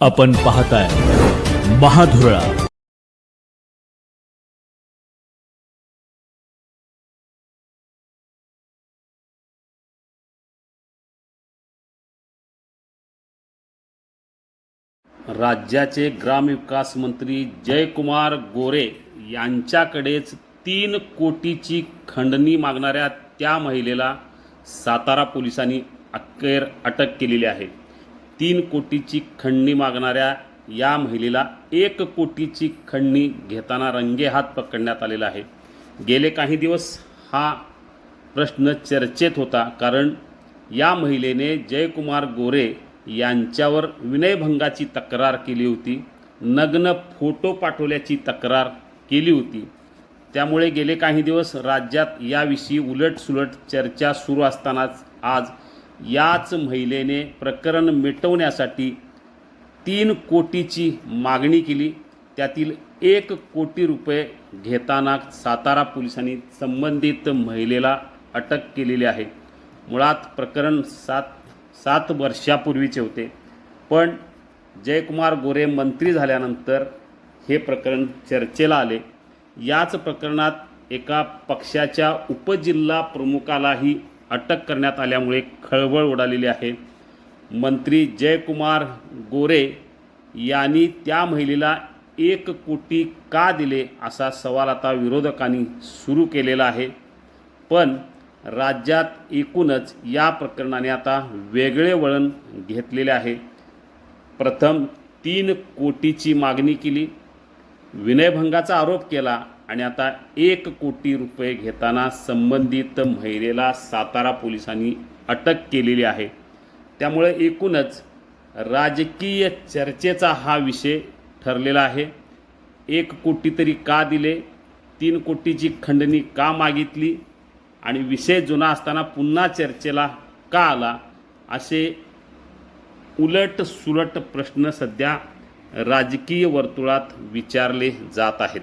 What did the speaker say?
आपण पाहताय महाधुरळा. राज्याचे ग्रामविकास मंत्री जयकुमार गोरे यांच्याकडेच तीन कोटीची खंडणी मागणाऱ्या त्या महिलेला सातारा पोलिसांनी अखेर अटक केलेली आहे. तीन कोटीची खंडणी मागणाऱ्या या महिलेला एक कोटीची खंडणी घेताना रंगेहात पकडण्यात आलेला आहे. गेले काही दिवस हा प्रश्न चर्चेत होता कारण या महिलेने जयकुमार गोरे यांच्यावर विनयभंगाची तक्रार केली होती नग्न फोटो पाठवल्याची तक्रार केली होती. त्यामुळे गेले काही दिवस राज्यात याविषयी उलटसुलट चर्चा सुरू असतानाच आज याच महिलेने प्रकरण मिटवण्यासाठी तीन कोटीची मागणी केली. त्यातील एक कोटी रुपये घेताना सातारा पोलिसांनी संबंधित महिलेला अटक केलेली आहे. मुळात प्रकरण सात सात वर्षापूर्वीचे होते. पण जयकुमार गोरे मंत्री झाल्यानंतर हे प्रकरण चर्चेला आले. याच प्रकरणात एका पक्षाच्या उपजिल्हा प्रमुखालाही अटक करण्यात आल्यामुळे खळबळ उडालेली आहे. मंत्री जयकुमार गोरे यांनी त्या महिलेला एक कोटी का दिले असा सवाल आता विरोधकांनी सुरू केलेला आहे. पण राज्यात एकूणच या प्रकरणाने आता वेगळे वळण घेतलेले आहे. प्रथम तीन कोटीची मागणी केली. विनयभंगाचा आरोप केला. आणि आता एक कोटी रुपये घेताना संबंधित महिलेला सातारा पोलिसांनी अटक केलेली आहे. त्यामुळे एकूणच राजकीय चर्चेचा हा विषय ठरलेला आहे. एक कोटी तरी का दिले तीन कोटीची खंडणी का मागितली आणि विषय जुना असताना पुन्हा चर्चेला का आला असे उलट सुलट प्रश्न सध्या राजकीय वर्तुळात विचारले जात आहेत.